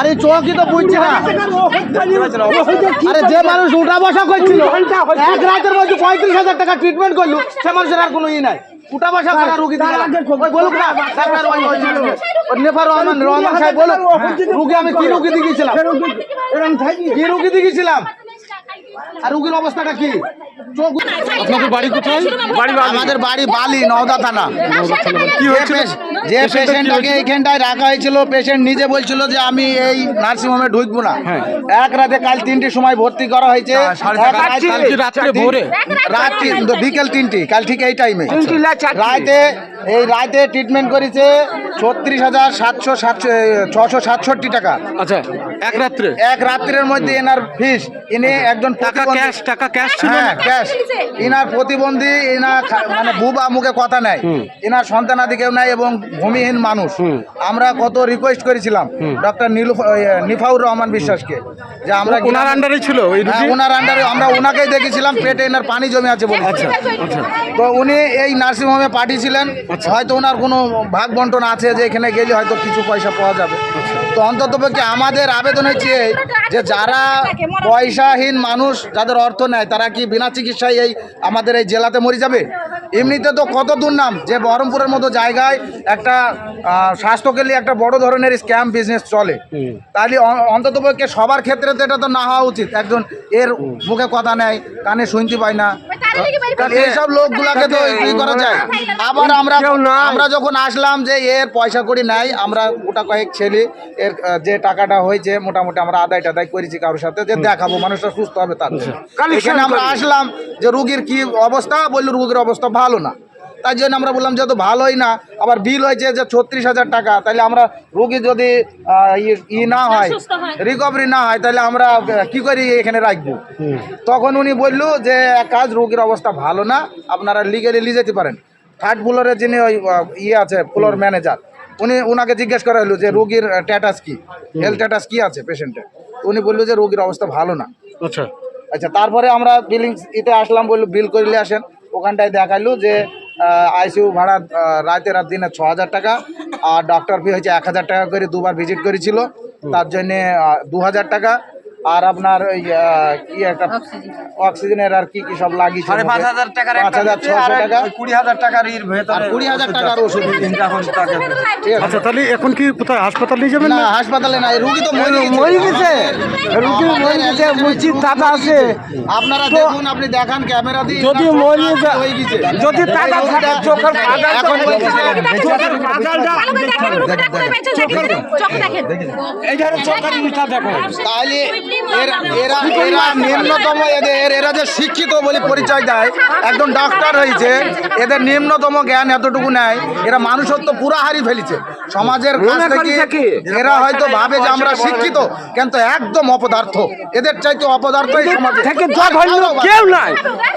আরে চোখই তো বুঝছি না। আরে যে মানুষ উঠা বসা করছিল, এক রাতের মধ্যে পঁয়ত্রিশ হাজার টাকা ট্রিটমেন্ট করল, সে মানুষের আর কোনো ই নাই। উঠা বসা করা রুগী আমি কি রুগী রুগী দিয়ে আর রুগীর অবস্থাটা কি? আপনাদের বাড়ি কোথায়? আমাদের বাড়ি বালি নওদা থানা। কি হয়েছে? যে পেশেন্টটাকে এইখানটায় রাখা হয়েছিল পেশেন্ট নিজে বলছিল যে আমি এই নার্সিংহোমে ঢুকবো না। হ্যাঁ। এক রাতে কাল তিনটির সময় ভর্তি করা হয়েছে। রাত্রি বিকেল তিনটি কাল ঠিক এই টাইমে রাতে এই রাতে ট্রিটমেন্ট করেছে ছত্রিশ হাজার সাতশো সাতশো ছশো সাতষট্টি টাকা। আচ্ছা এক রাত্রে? এক রাত্রের মধ্যে এনার ফিস ইনি একজন টাকা ক্যাশ টাকা ক্যাশ ছিল হ্যাঁ ক্যাশ ইনার প্রতিবন্ধী ইনা খা- মানে বুবা মুখে কথা নাই। ইনার সন্তানাদি কেউ নাই এবং ভূমিহীন মানুষ। আমরা কত রিকোয়েস্ট করেছিলাম ডক্টর নীলু নিফাউর রহমান বিশ্বাসকে। যে আমরা ওনার আন্ডারে ছিল ওই হ্যাঁ, ওনার আন্ডারে আমরা ওনাকেই দেখেছিলাম পেটে এনার পানি জমে আছে বলে। আচ্ছা। তো উনি এই নার্সিংহোমে পাঠিয়েছিলেন। আচ্ছা। হয়তো ওনার কোনো ভাগ বন্টন আছে যে এখানে গেলে হয়তো কিছু পয়সা পাওয়া যাবে। আচ্ছা। তো অন্তত পক্ষে আমাদের আবেদন হচ্ছে যে যারা পয়সাহীন মানুষ যাদের অর্থ নেয় তারা কি বিনা চিকিৎসায় এই আমাদের এই জেলাতে মরে যাবে? এমনিতে তো কত দুর্নাম যে বহরমপুরের মতো জায়গায় একটা স্বাস্থ্যকেন্দ্রে একটা বড় ধরনের স্ক্যাম বিজনেস চলে। তাহলে অন্তত পক্ষে সবার ক্ষেত্রে তো এটা তো না হওয়া উচিত। একজন এর মুখে কথা নেয় কানে শুনতে পায় না। কারণ এইসব লোকগুলাকে তো ই করা যায়। আবার আমরা আমরা যখন আসলাম যে এর পয়সা করি নাই আমরা গোটা কয়েক ছেলে এর যে টাকাটা হয়েছে মোটামুটি আমরা আদায় টাদায় করেছি কারোর সাথে যে দেখাবো মানুষটা সুস্থ হবে তার এখানে আমরা আসলাম যে রুগীর কি অবস্থা? বলল রুগীর অবস্থা ভালো না। তাই জন্য আমরা বললাম যেহেতু ভালোই না আবার বিল হয়েছে যে ছত্রিশ হাজার টাকা তাহলে আমরা রুগী যদি ই- না হয় রিকভারি না হয় তাহলে আমরা কি করি এখানে রাখব? তখন উনি বলল যে এক কাজ রুগীর অবস্থা ভালো না আপনারা লিগেলি নিয়ে যেতে পারেন। থার্ড ফ্লোরের যিনি ওই ইয়ে আছে ফ্লোর ম্যানেজার উনি ওনাকে জিজ্ঞেস করা হলো যে রুগীর স্ট্যাটাস কি? হেলথ স্ট্যাটাস কি আছে পেশেন্টের উনি বলল যে রোগীর অবস্থা ভালো না। আচ্ছা। আচ্ছা তারপরে আমরা বিলিং ইতে আসলাম বলল বিল করলে আসেন। ওখানটায় দেখাইলো যে আইসিইউ ভাড়া আহ, রাতে রাত দিনে ছ হাজার টাকা আর ডক্টর ফি হয়েছে এক হাজার টাকা করে দুবার ভিজিট করেছিল। তার জন্যে দু হাজার টাকা। আর আপনার ওই কি একটা অক্সিজেনের আর কি কি সব লাগিয়েছে সাড়ে পাঁচ হাজার টাকার পাঁচ হাজার ছশো টাকা। কুড়ি হাজার টাকার আর কুড়ি হাজার টাকার ওষুধ। এখন ঠিক আছে। আচ্ছা তাহলে এখন কি কোথায় হাসপাতাল নিয়ে যাবেন না হাসপাতালে নাই রুগী তো মরে মরে গেছে। রুগী মরে গেছে মসজিদ টাকা আছে। আপনারা দেখুন আপনি দেখান ক্যামেরা দিয়ে যদি মরে যায়- যদি টাকা থাকে চোখের এখন বলছে যে- চোখের পাতালটা এইখানে চোখের মিঠা দেখো তাহলে এরা এরা এরা নিম্নতম এদের এরা যে শিক্ষিত বলে পরিচয় দেয় একজন ডাক্তার হয়েছে এদের নিম্নতম জ্ঞান এতটুকু নেয় এরা মানুষত্ব পুরা হারিয়ে ফেলেছে। সমাজের কাছ থেকে এরা হয়তো ভাবে যে আমরা শিক্ষিত কিন্তু একদম অপদার্থ। এদের চাইতে অপদার্থ সমাজে। থেকে কেউ নাই।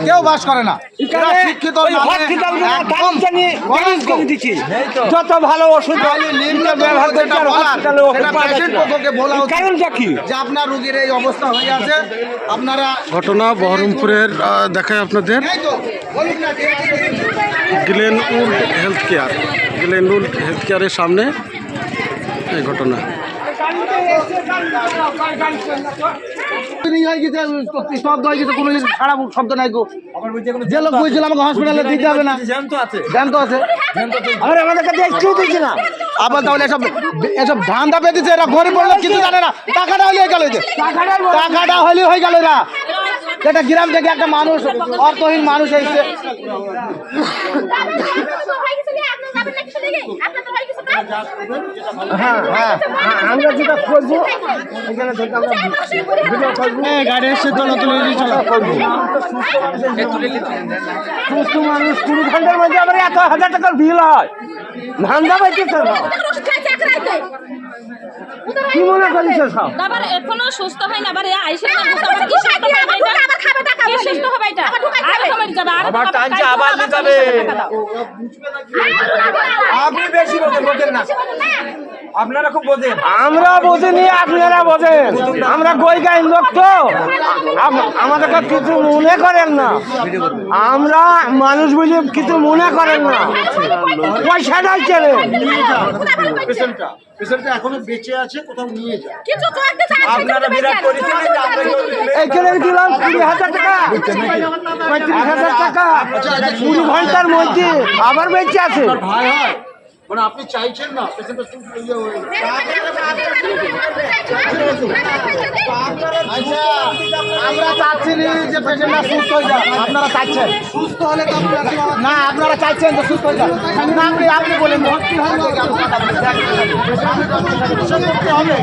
কেউ বাস করে না। এরা শিক্ষিত যত ভালো ওষুধ নিম্নতম ব্যবহার করছে যেটা আর হসপিটালে ওষুধ সেটা পাওয়া যাচ্ছে patient না। পক্ষকে বলা উচিত। কারণটা কি? যে আপনার রুগীর এই অবস্থা হয়ে আছে। আপনারা ঘটনা বহরমপুরের দেখায় আপনাদের। এই তো বলুন না Glen Wold health care Glen Wold health কেয়ারের সামনে এই ঘটনা। ই হয়ে হয়ে গেছে, কোনো কিছু খারাপ শব্দ নাই গো। যে লোক বুঝছিল আমাকে হসপিটালে দিতে হবে না। জ্যান্ত আছে। জ্যান্ত আছে। আমাদের কাছে একটু দিচ্ছি না। আবার তাহলে এসব এসব ধান্দা পেতেছে এরা গরিব পড়ল কিছু জানে না। টাকাটা হলে হয়ে গেল। টাকাটা হলে হয়ে গেল এরা। এটা গ্রাম থেকে একটা মানুষ, অর্থহীন মানুষ এসেছে। হ্যাঁ হ্যাঁ আমরা যেটা করব এখানে থেকে আমরা ভিডিও করব গাড়ি এসে চলো তুলে চলো করব সুস্থ মানুষ কুড়ি ঘণ্টার মধ্যে আবার এত হাজার টাকার বিল হয় ধান্দা পাইতেছে না কি মনে করিস সব আবার এখনও সুস্থ হয় না আবার আইসে না আবার কি সুস্থ হবে এটা কি সুস্থ হবে এটা আর কমে যাবে আবার টানছে, আবার নিতে হবে। আপনি বেশি বলেন বলেন না। আপনারা খুব বোঝেন। আমরা বুঝিনি আপনারা বোঝেন। আমরা গই গাই লোক তো? আম- আমাদেরকে কিছু মনে করেন না। আমরা মানুষ বুঝে কিছু মনে করেন না। পয়সাটাই চেনে পেশেন্টটা পেশেন্টটা এখনও বেঁচে আছে কোথাও নিয়ে যায়। কিছু তো একটা চাই আপনারা বিরাট পরিচয় এইখানে দিলাম কুড়ি হাজার টাকা? পঁয়ত্রিশ হাজার টাকা। কুড়ি ঘণ্টার মধ্যে আবার বেঁচে আছে। ভাই হয়। মানে আপনি চাইছেন না পেশেন্টটা সুস্থ হয়ে যাবে আচ্ছা আমরা চাচ্ছি যে পেশেন্টটা সুস্থ হয়ে যাক আপনারা চাচ্ছেন সুস্থ হলে না আপনারা চাইছেন যে সুস্থ হয়ে যাক না আপনি আপনি বলেন হবে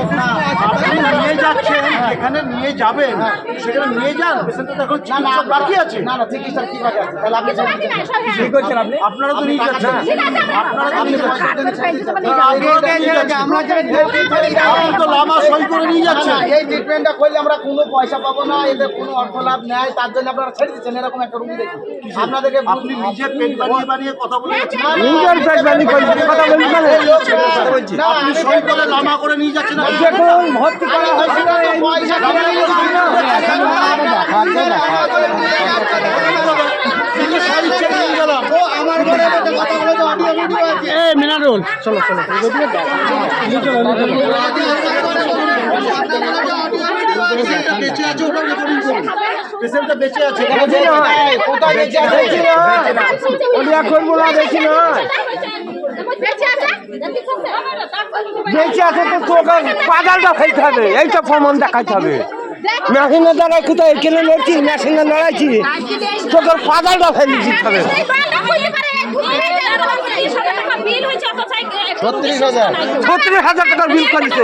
আপনি নিয়ে যাচ্ছেন এখানে নিয়ে যাবেন সেখানে নিয়ে যান এখন চিকিৎসা বাকি আছে না না চিকিৎসা কি বাকি আছে তাহলে আপনি কি করছেন আপনি আপনারা তো নিয়ে যাচ্ছেন আপনারা তো নিয়ে যাচ্ছেন আমরা আপনি তো লামা সই করে নিয়ে যাচ্ছেন এই ট্রিটমেন্টটা করলে আমরা কোনো পয়সা পাবো না এতে কোনো অর্থ লাভ নেয় তার জন্য আপনারা ছেড়ে দিচ্ছেন এরকম একটা রুগী দেখি আপনাদেরকে আপনি নিজে পেট বানিয়ে বানিয়ে কথা বলে নিজের পেট বানি কথা বলি না, আপনি আমি সই করে লামা করে নিয়ে যাচ্ছেন দেখুন ভর্তি করা হয়েছিল পয়সা না বেশি নয়। বেঁচে আছে? তো তোকে পাগালটা ফেলতে হবে। এইটা প্রমাণ দেখাতে হবে। মেশিনে দাঁড়ায় কোথায় কেলে লড়ছি মেশিনে দাঁড়াইছি তোদের পাগালটা ফেলে দিতে হবে বিল হয়েছে অত চাই ছত্রিশ হাজার। ছত্রিশ হাজার টাকার বিল করেছে।